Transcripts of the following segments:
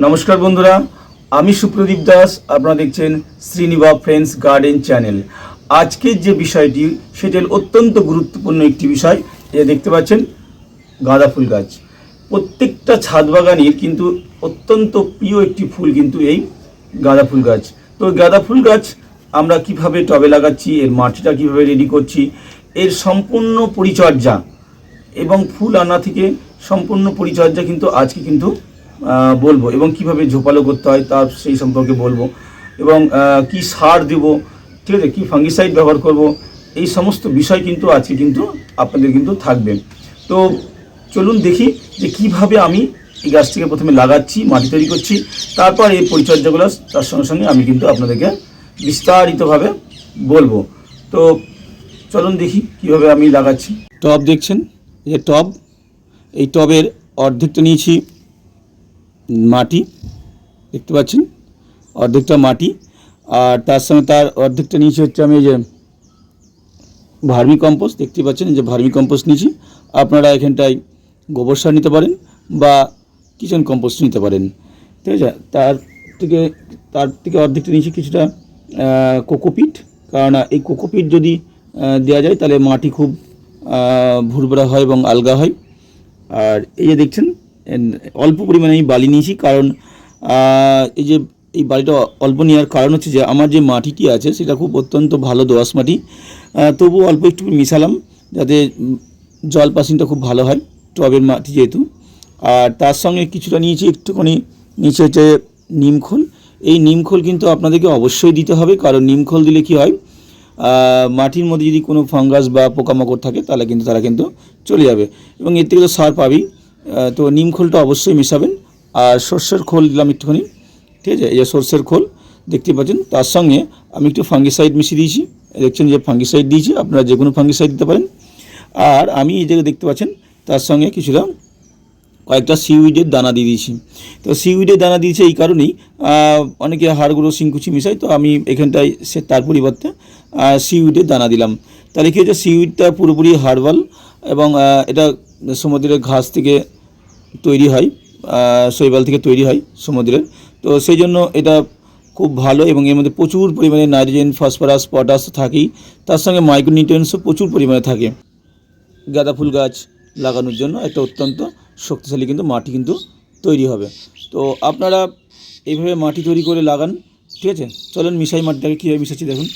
নমস্কার বন্ধুরা, আমি সুপ্রদীপ দাস, আপনারা দেখছেন শ্রীনিবা ফ্রেন্ডস গার্ডেন চ্যানেল। আজকের যে বিষয়টি, সেটি অত্যন্ত গুরুত্বপূর্ণ একটি বিষয় এ দেখতে পাচ্ছেন, গাঁদা ফুল গাছ। প্রত্যেকটা ছাদ বাগানের কিন্তু অত্যন্ত প্রিয় একটি ফুল কিন্তু এই গাঁদা ফুল গাছ। তো গাঁদা ফুল গাছ আমরা কীভাবে টবে লাগাচ্ছি, এর মাটিটা কীভাবে রেডি করছি, এর সম্পূর্ণ পরিচর্যা এবং ফুল আনা থেকে সম্পূর্ণ পরিচর্যা কিন্তু আজকে কিন্তু বলব এবং কীভাবে ঝোপালো করতে হয় তার সেই সম্পর্কে বলব এবং কি সার দেব, ঠিক আছে, কী ফাঙ্গিসাইড ব্যবহার করব, এই সমস্ত বিষয় কিন্তু আজকে কিন্তু আপনাদের কিন্তু থাকবে। তো চলুন দেখি যে কীভাবে আমি এই গাছটিকে প্রথমে লাগাচ্ছি, মাটি তৈরি করছি, তারপর এই পরিচর্যাগুলো তার সঙ্গে সঙ্গে আমি কিন্তু আপনাদেরকে বিস্তারিতভাবে বলব। তো চলুন দেখি কীভাবে আমি লাগাচ্ছি। টব দেখছেন? এই টব, এই টবের অর্ধেকটা নিয়েছি। মাটি, দেখতে পাচ্ছেন? অর্ধেকটা মাটি, আর তার সঙ্গে তার অর্ধেকটা নিয়েছি হচ্ছে আমি যে ভার্মি কম্পোস্ট দেখতে পাচ্ছেন? যে ভার্মি কম্পোস্ট নিয়েছি আপনারা এখানটায় গোবর সার নিতে পারেন বা কিচেন কম্পোস্ট নিতে পারেন। ঠিক আছে? তার থেকে তার থেকে অর্ধেকটা নিয়েছি কিছুটা কোকোপিট। কারণ এই কোকোপিট যদি দেওয়া যায়, তাহলে মাটি খুব ভুরভুরা হয় এবং আলগা হয়। আর এই যে দেখছেন অল্প পরিমাণে আমি বালি নিয়েছি, কারণ এই যে, এই বালিটা অল্প নেওয়ার কারণ হচ্ছে যে, আমার যে মাটিটি আছে, সেটা খুব অত্যন্ত ভালো দোআঁশ মাটি। তবু অল্প একটু মিশালাম, যাতে জল পাসিংটা খুব ভালো হয়, টবের মাটি যেহেতু। আর তার সঙ্গে কিছুটা নিয়েছি একটুখানি, নিচে হচ্ছে নিমখোল এই নিমখোল কিন্তু আপনাদেরকে অবশ্যই দিতে হবে, কারণ নিমখোল দিলে কি হয় মাটির মধ্যে যদি কোনো ফাঙ্গাস বা পোকামাকড় থাকে, তাহলে কিন্তু তারা কিন্তু চলে যাবে। এবং এর থেকে তো সার পাবেই। তো নিম খোলটা অবশ্যই মেশাবেন। আর সর্ষের খোল দিলাম একটুখানি, ঠিক আছে? এই যে সর্ষের খোল দেখতে পাচ্ছেন? তার সঙ্গে আমি একটু ফাঙ্গিসাইড মিশিয়ে দিয়েছি। দেখছেন যে ফাঙ্গিসাইড দিয়েছি, আপনারা যে কোনো ফাঙ্গিসাইড দিতে পারেন। আর আমি এই জায়গায় দেখতে পাচ্ছেন, তার সঙ্গে কিছুটা কয়েকটা সিউইডের দানা দিয়ে দিয়েছি। তো সিউইডের দানা দিয়েছে এই কারণেই অনেকে হাড়গুলো শিংকুচি মিশাই তো আমি এখানটায় সে তার পরিবর্তে সিউইডের দানা দিলাম। তাহলে কি হচ্ছে সিউইডটা পুরোপুরি হার্বাল এবং এটা সমুদ্রের ঘাস থেকে তৈরি হয় শৈবাল থেকে তৈরি হয় সমুদ্রের। তো সেই জন্য এটা খুব ভালো এবং এর মধ্যে প্রচুর পরিমাণে নাইট্রোজেন, ফসফরাস, পটাশ থাকেই। তার সঙ্গে মাইক্রোনিউট্রিয়েন্টসও প্রচুর পরিমাণে থাকে। গাঁদা ফুল গাছ লাগানোর জন্য একটা অত্যন্ত শক্তিশালী কিন্তু মাটি কিন্তু তৈরি হবে। তো আপনারা এইভাবে মাটি তৈরি করে লাগান, ঠিক আছে? চলেন মিশাই মাটিটাকে কীভাবে মিশাচ্ছি দেখুন।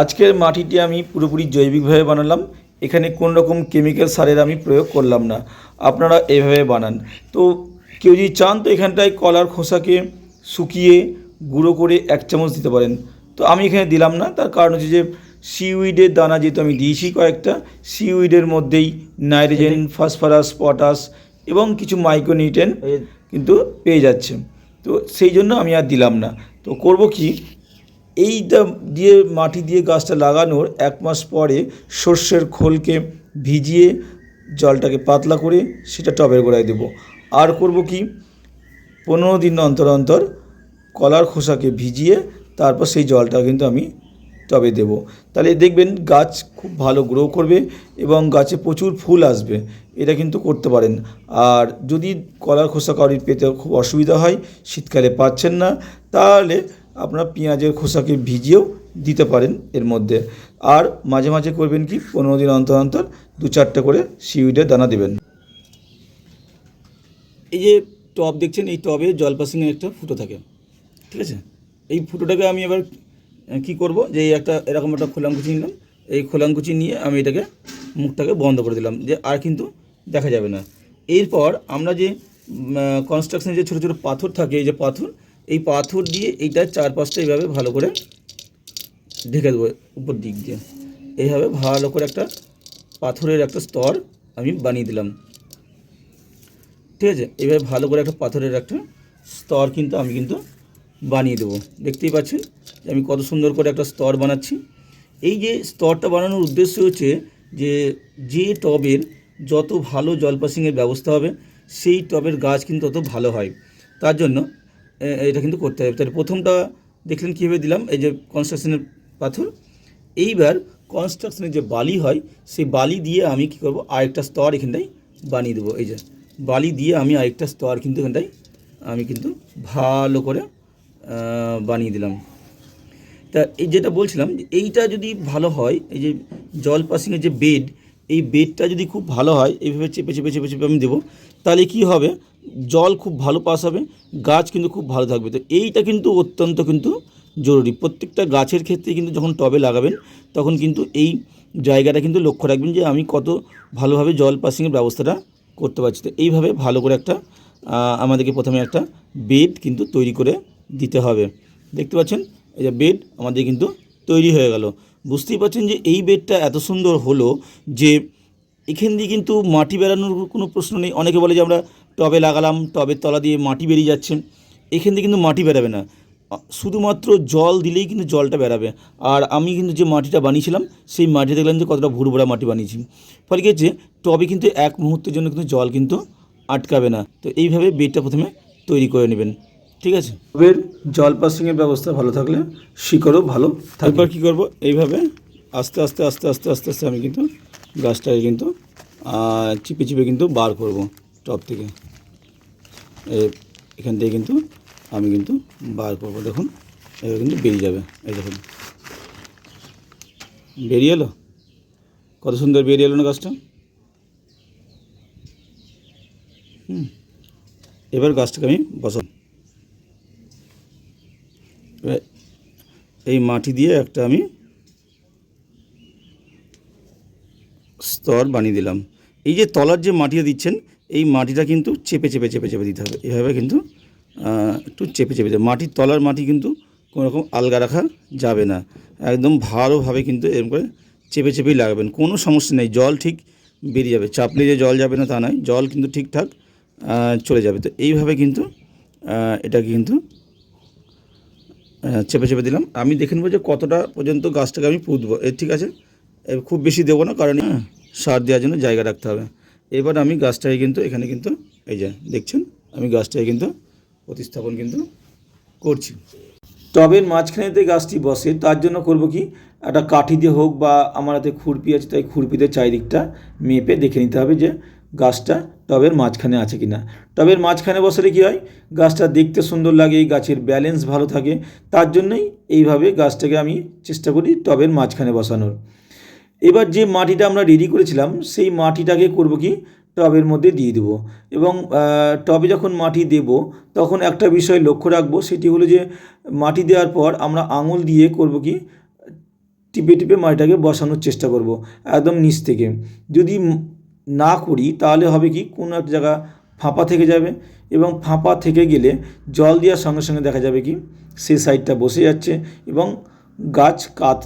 আজকের মাটিটি আমি পুরোপুরি জৈবিকভাবে বানালাম। এখানে কোনো রকম কেমিক্যাল সারের আমি প্রয়োগ করলাম না। আপনারা এভাবে বানান। তো কেউ যদি চান তো এখানটায় কলার খোসাকে শুকিয়ে গুঁড়ো করে এক চামচ দিতে পারেন। তো আমি এখানে দিলাম না তার কারণ হচ্ছে যে সিউইডের দানা যেহেতু আমি দিয়েছি কয়েকটা সিউইডের মধ্যেই নাইট্রোজেন ফসফরাস পটাশ এবং কিছু মাইক্রোনিউট্রেন কিন্তু পেয়ে যাচ্ছে। তো সেই জন্য আমি আর দিলাম না। তো করব কি? এইটা দিয়ে মাটি দিয়ে গাছটা লাগানোর এক মাস পরে সর্ষের খোলকে ভিজিয়ে জলটাকে পাতলা করে সেটা টবের গোড়ায় দেবো। আর করব কি? পনেরো দিন অন্তর অন্তর কলার খোসাকে ভিজিয়ে তারপর সেই জলটা কিন্তু আমি টবে দেব। তাহলে দেখবেন গাছ খুব ভালো গ্রো করবে এবং গাছে প্রচুর ফুল আসবে, এটা কিন্তু করতে পারেন। আর যদি কলার খোসা কাউরির পেতে খুব অসুবিধা হয়, শীতকালে পাচ্ছেন না, তাহলে আপনার পেঁয়াজের খোসাকে ভিজিয়েও দিতে পারেন এর মধ্যে। আর মাঝে মাঝে করবেন কি, পনেরো দিন অন্তর অন্তর দু চারটে করে সিউইডের দানা দেবেন। এই যে টব দেখছেন, এই টবে জল পাসিংয়ের একটা ফুটো থাকে, ঠিক আছে? এই ফুটোটাকে আমি এবার কি করব, যে একটা এরকম একটা খোলাঙ্কুচি নিলাম, এই খোলাঙ্কুচি নিয়ে আমি এটাকে মুখটাকে বন্ধ করে দিলাম, যে আর কিন্তু দেখা যাবে না। এরপর আমরা যে কনস্ট্রাকশনের যে ছোটো ছোটো পাথর থাকে, এই যে পাথর এই পাথর দিয়ে এইটার চারপাশটা এইভাবে ভালো করে ঢেকে দেবো উপর দিক দিয়ে। এইভাবে ভালো করে একটা পাথরের একটা স্তর আমি বানিয়ে দিলাম। ঠিক আছে? এইভাবে ভালো করে একটা পাথরের একটা স্তর কিন্তু আমি কিন্তু বানিয়ে দেবো। দেখতেই পাচ্ছেন যে আমি কত সুন্দর করে একটা স্তর বানাচ্ছি। এই যে স্তরটা বানানোর উদ্দেশ্য হচ্ছে যে যে টবের যত ভালো জল পাসিংয়ের ব্যবস্থা হবে, সেই টবের গাছ কিন্তু তত ভালো হয়। তার জন্য এটা কিন্তু করতে হবে। তাহলে প্রথমটা দেখলেন কীভাবে দিলাম, এই যে কনস্ট্রাকশনের পাথর। এইবার কনস্ট্রাকশনের যে বালি হয়, সেই বালি দিয়ে আমি কী করব, আরেকটা স্তর এখানটায় বানিয়ে দেবো। এই যে বালি দিয়ে আমি আরেকটা স্তর কিন্তু এখানটায় আমি কিন্তু ভালো করে বানিয়ে দিলাম। তা এই যেটা বলছিলাম এইটা যদি ভালো হয়, এই যে জল পাসিংয়ের যে বেড এই বেডটা যদি খুব ভালো হয়, এইভাবে চেপে চেপে চেপে চেপে আমি দেবো। তাহলে কি হবে? জল খুব ভালো পাস হবে, গাছ কিন্তু খুব ভালো থাকবে। তো এইটা কিন্তু অত্যন্ত কিন্তু জরুরি। প্রত্যেকটা গাছের ক্ষেত্রে কিন্তু যখন টবে লাগাবেন, তখন কিন্তু এই জায়গাটা কিন্তু লক্ষ্য রাখবেন যে আমি কত ভালোভাবে জল পাসিংয়ের ব্যবস্থাটা করতে পারছি। তো এইভাবে ভালো করে একটা আমাদেরকে প্রথমে একটা বেড কিন্তু তৈরি করে দিতে হবে। দেখতে পাচ্ছেন? এই যে বেড আমাদের কিন্তু তৈরি হয়ে গেল। বুঝতেই পারছেন যে এই বেডটা এত সুন্দর হলো যে এখান দিয়ে কিন্তু মাটি বেরানোর কোনো প্রশ্ন নেই। অনেকে বলে যে আমরা টবে লাগালাম টবের তলা দিয়ে মাটি বেরিয়ে যাচ্ছে এখান দিয়ে কিন্তু মাটি বেরাবে না। শুধুমাত্র জল দিলেই কিন্তু জলটা বেরাবে। আর আমি কিন্তু যে মাটিটা বানিয়েছিলাম সেই মাটি দেখলাম যে কতটা ভুরভুরা মাটি বানিয়েছি। ফলে কি হচ্ছে টবে কিন্তু এক মুহূর্তের জন্য কিন্তু জল কিন্তু আটকাবে না। তো এইভাবে বেডটা প্রথমে তৈরি করে নেবেন। ঠিক আছে? টবের জল পাসিংয়ের ব্যবস্থা ভালো থাকলে শিকড়ও ভালো তারপর কী করব? এইভাবে আস্তে আস্তে আস্তে আস্তে আস্তে আস্তে আমি কিন্তু গাছটাকে কিন্তু চিপে চিপে কিন্তু বার করব টব থেকে। এখান থেকে কিন্তু আমি কিন্তু বার করব। দেখুন এবার কিন্তু বেরিয়ে যাবে। এই দেখুন, বেরিয়ে এলো? কত সুন্দর বেরিয়ে এলো না গাছটা? হুম, এবার গাছটাকে আমি বসাব। এই মাটি দিয়ে একটা আমি স্তর বানিয়ে দিলাম। এই যে তলার যে মাটিটা দিচ্ছেন এই মাটিটা কিন্তু চেপে চেপে চেপে চেপে দিতে হবে। এভাবে কিন্তু একটু চেপে চেপে দিতে মাটির তলার মাটি কিন্তু কোনো রকম আলগা রাখা যাবে না। একদম ভালোভাবে কিন্তু এরকম করে চেপে চেপেই লাগাবেন। কোনো সমস্যা নেই। জল ঠিক বেরিয়ে যাবে। চাপলে যে জল যাবে না তা নয়। জল কিন্তু ঠিকঠাক চলে যাবে। তো এইভাবে কিন্তু এটাকে কিন্তু চেপে চেপে দিলাম। আমি দেখে নেব যে কতটা পর্যন্ত গাছটাকে আমি পুঁতবো। এর ঠিক আছে? খুব বেশি দেবো না কারণ হ্যাঁ, সার দেওয়ার জন্য জায়গা রাখতে হবে। এবার আমি গাছটাকে কিন্তু এখানে কিন্তু এই যে দেখছেন, আমি গাছটাকে কিন্তু প্রতিস্থাপন কিন্তু করছি। টবের মাঝখানেতে গাছটি বসে, তার জন্য করব কি? একটা কাঠি দিয়ে হোক বা আমার হাতে খুরপি আছে, তাই খুরপিতে চারিদিকটা মেপে দেখে নিতে হবে যে গাছটা টবের মাঝখানে আছে কি না টবের মাঝখানে বসালে কী হয়? গাছটা দেখতে সুন্দর লাগে, গাছের ব্যালেন্স ভালো থাকে। তার জন্যই এইভাবে গাছটাকে আমি চেষ্টা করি টবের মাঝখানে বসানোর। এবার যে মাটিটা আমরা রেডি করেছিলাম, সেই মাটিটাকে করব কি? টবের মধ্যে দিয়ে দেবো। এবং টবে যখন মাটি দেব, তখন একটা বিষয় লক্ষ্য রাখব, সেটি হলো যে, মাটি দেওয়ার পর আমরা আঙুল দিয়ে করব কি? টিপে টিপে মাটিটাকে বসানোর চেষ্টা করব, একদম নিচ থেকে। যদি না করি, তাহলে হবে কি? কোনো একটা জায়গা ফাঁপা থেকে যাবে এবং ফাঁপা থেকে গেলে জল দেওয়ার সঙ্গে সঙ্গে দেখা যাবে কি? সে সাইডটা বসে যাচ্ছে এবং গাছ কাত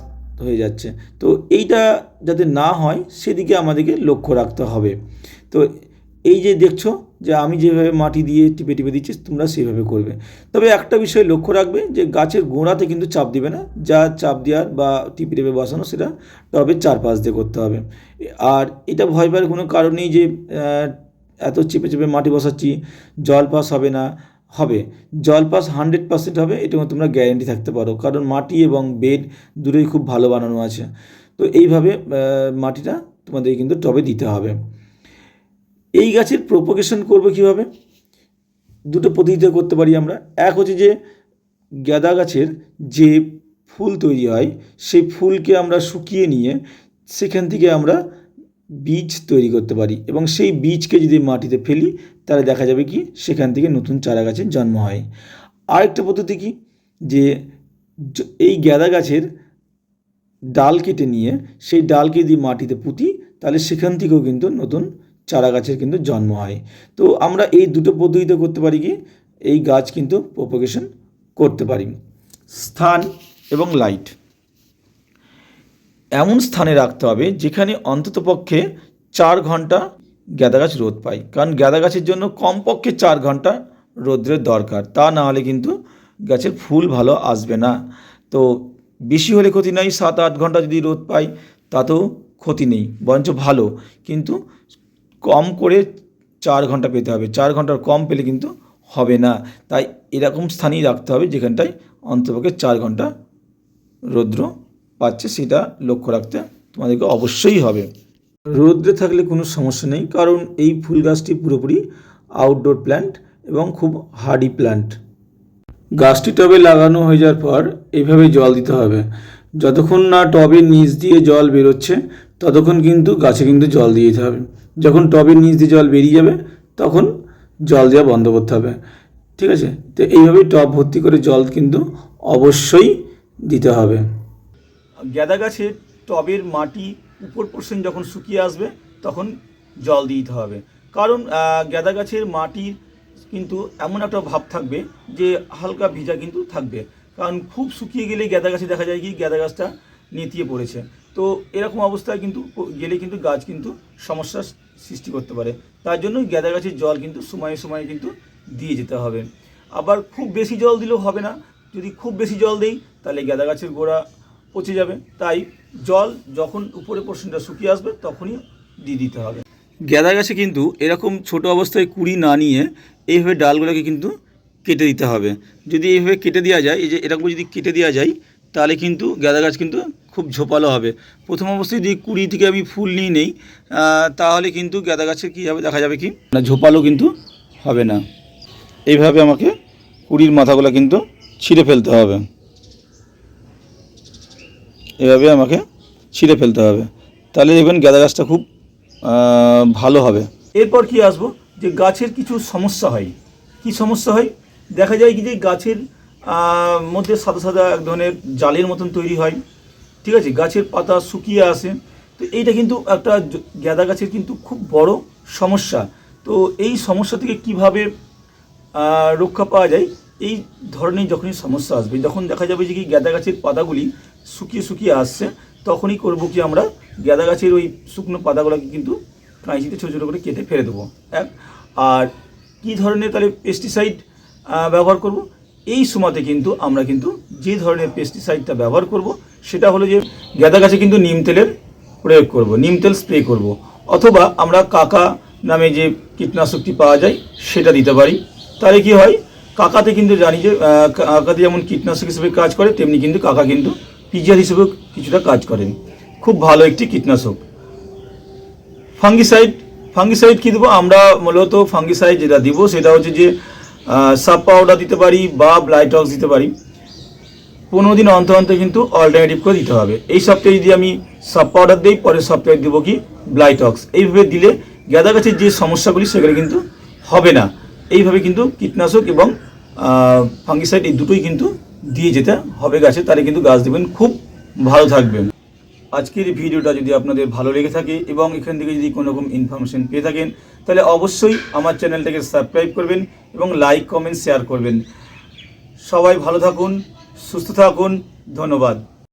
হয়ে যাচ্ছে। তো এইটা যাতে না হয়, সেদিকে আমাদেরকে লক্ষ্য রাখতে হবে। তো এই যে দেখছ যে আমি যেভাবে মাটি দিয়ে টিপে টিপে দিচ্ছি, তোমরা সেইভাবে করবে। তবে একটা বিষয় লক্ষ্য রাখবে যে গাছের গোড়াতে কিন্তু চাপ দিবে না। যা চাপ দেওয়ার বা টিপে টিপে বসানো, সেটা টবের চারপাশ দিয়ে করতে হবে। আর এটা ভয় পাওয়ার কোনো কারণ নেই যে এত চেপে চেপে মাটি বসাচ্ছি, জল পাস হবে না। হবে। জল পাস হান্ড্রেড পার্সেন্ট হবে, এটা তোমরা গ্যারেন্টি থাকতে পারো। কারণ মাটি এবং বেড দুটোই খুব ভালো বানানো আছে। তো এইভাবে মাটিটা তোমাদের কিন্তু টবে দিতে হবে। এই গাছের প্রোপোগেশন করব কীভাবে? দুটো পদ্ধতিতে করতে পারি আমরা। এক হচ্ছে যে, গাঁদা গাছের যে ফুল তৈরি হয়, সেই ফুলকে আমরা শুকিয়ে নিয়ে সেখান থেকে আমরা বীজ তৈরি করতে পারি। এবং সেই বীজকে যদি মাটিতে ফেলি তাহলে দেখা যাবে কি সেখান থেকে নতুন চারা গাছের জন্ম হয়। আরেকটা পদ্ধতি কি? যে এই গাঁদা গাছের ডাল কেটে নিয়ে সেই ডালকে যদি মাটিতে পুঁতি, তাহলে সেখান থেকেও কিন্তু নতুন চারা গাছের কিন্তু জন্ম হয়। তো আমরা এই দুটো পদ্ধতিতে করতে পারি কি? এই গাছ কিন্তু প্রোপোগেশন করতে পারি। স্থান এবং লাইট এমন স্থানে রাখতে হবে যেখানে অন্ততপক্ষে চার ঘণ্টা গাঁদা গাছ রোদ পাই কারণ গাঁদা গাছের জন্য কমপক্ষে চার ঘণ্টা রোদ্রের দরকার। তা না হলে কিন্তু গাছের ফুল ভালো আসবে না। তো বেশি হলে ক্ষতি নাই, সাত আট ঘণ্টা যদি রোদ পাই, তাতেও ক্ষতি নেই, বরঞ্চ ভালো। কিন্তু কম করে চার ঘণ্টা পেতে হবে। চার ঘণ্টার কম পেলে কিন্তু হবে না। তাই এরকম স্থানেই রাখতে হবে যেখানটায় অন্তপক্ষে চার ঘণ্টা রৌদ্র পাচ্ছে, সেটা লক্ষ্য রাখতে তোমাদেরকে অবশ্যই হবে। রৌদ্রে থাকলে কোনো সমস্যা নেই, কারণ এই ফুল গাছটি পুরোপুরি আউটডোর প্ল্যান্ট এবং খুব হার্ডি প্ল্যান্ট গাছটি টবে লাগানো হয়ে যাওয়ার পর এইভাবে জল দিতে হবে। যতক্ষণ না টবের নিচ দিয়ে জল বেরোচ্ছে, ততক্ষণ কিন্তু গাছে কিন্তু জল দিয়ে দিতে হবে। যখন টবের নিচ দিয়ে জল বেরিয়ে যাবে, তখন জল দেওয়া বন্ধ করতে হবে। ঠিক আছে? তো এইভাবেই টব ভর্তি করে জল কিন্তু অবশ্যই দিতে হবে। গ্যাদা গাছের টবের মাটি উপর পোর্শন যখন শুকিয়ে আসবে, তখন জল দিতে হবে। কারণ গ্যাদা গাছের মাটির কিন্তু এমন একটা ভাব থাকবে যে হালকা ভিজা কিন্তু থাকবে। কারণ খুব শুকিয়ে গেলে গ্যাদা গাছে দেখা যায় কি গ্যাদা গাছটা নেতিয়ে পড়েছে। তো এরকম অবস্থায় কিন্তু গেলে কিন্তু গাছ কিন্তু সমস্যার সৃষ্টি করতে পারে। তার জন্য গ্যাদা গাছের জল কিন্তু সময়ে সময়ে কিন্তু দিয়ে যেতে হবে। আবার খুব বেশি জল দিলেও হবে না। যদি খুব বেশি জল দেই, তাহলে গ্যাদা গাছের গোড়া পচে যাবে। তাই জল যখন উপরে পোর্শনটা শুকিয়ে আসবে, তখনই দিয়ে দিতে হবে। গ্যাদা গাছে কিন্তু এরকম ছোট অবস্থায় কুড়ি না নিয়ে এইভাবে ডালগুলোকে কিন্তু কেটে দিতে হবে। যদি এইভাবে কেটে দেওয়া যায়, এই যে এরকম যদি কেটে দেওয়া যায়, তাহলে কিন্তু গাঁদা গাছ কিন্তু খুব ঝোপালো হবে। প্রথম অবস্থায় যদি কুড়ি থেকে আমি ফুল নিয়ে নেই তাহলে কিন্তু গাঁদা গাছের কী হবে, দেখা যাবে কি? না, ঝোপালো কিন্তু হবে না। এইভাবে আমাকে কুড়ির মাথাগুলো কিন্তু ছিঁড়ে ফেলতে হবে। এভাবে আমাকে ছিঁড়ে ফেলতে হবে। তাহলে দেখবেন গাঁদা গাছটা খুব ভালো হবে। এরপর কি আসব? যে গাছের কিছু সমস্যা হয়। কি সমস্যা হয়? দেখা যায় কি যে গাছের মধ্যে সাদা সাদা এক ধরনের জালের মতন তৈরি হয়। ঠিক আছে? গাছের পাতা শুকিয়ে আসে। তো এইটা কিন্তু একটা গাঁদা গাছের কিন্তু খুব বড় সমস্যা। তো এই সমস্যা থেকে কীভাবে রক্ষা পাওয়া যায়? এই ধরনের যখনই সমস্যা আসবে, যখন দেখা যাবে যে কি গাঁদা গাছের পাতাগুলি শুকিয়ে শুকিয়ে আসছে, তখনই করব কি আমরা, গাঁদা গাছের ওই শুকনো পাতাগুলোকে কিন্তু কাঁচিতে ছোটো ছোটো করে কেটে ফেলে দেবো, এক। আর কি ধরনের তাহলে পেস্টিসাইড ব্যবহার করব? এই সময়তে কিন্তু আমরা কিন্তু যে ধরনের পেস্টিসাইডটা ব্যবহার করব, সেটা হলো যে গাঁদা গাছে কিন্তু নিম তেলের প্রয়োগ করব, নিম তেল স্প্রে করব। অথবা আমরা কাকা নামে যে কীটনাশকটি পাওয়া যায়, সেটা দিতে পারি। তাহলে কি হয়? কাকাতে কিন্তু জানি যে কাকাতে যেমন কীটনাশক হিসেবে কাজ করে, তেমনি কিন্তু কাকা কিন্তু পিজিআর হিসেবে কিছুটা কাজ করেন। খুব ভালো একটি কীটনাশক। ফাঙ্গিসাইড ফাঙ্গিসাইড কী দেবো? আমরা মূলত ফাঙ্গিসাইড যেটা দিব, সেটা হচ্ছে যে সাব পাউডার দিতে পারি বা ব্লাইটক্স দিতে পারি। পনেরো দিন অন্তর অন্তর কিন্তু অল্টারনেটিভ করে দিতে হবে। এই সপ্তাহে যদি আমি সাব পাউডার দিই, পরের সপ্তাহে দেবো কি ব্লাইটক্স এইভাবে দিলে গাঁদা গাছের যে সমস্যাগুলি, সেগুলো কিন্তু হবে না। এইভাবে কিন্তু কীটনাশক এবং ফাঙ্গিসাইড এই দুটোই কিন্তু দিয়ে যেতে হবে গাছে, তাহলে কিন্তু গাছ দেবেন খুব ভালো থাকবেন আজকের ভিডিওটা যদি আপনাদের ভালো লেগে থাকে এবং এখান থেকে যদি কোনো রকম ইনফরমেশন পেয়ে থাকেন, তাহলে অবশ্যই আমার চ্যানেলটাকে সাবস্ক্রাইব করবেন এবং লাইক কমেন্ট শেয়ার করবেন। সবাই ভালো থাকুন, সুস্থ থাকুন, ধন্যবাদ।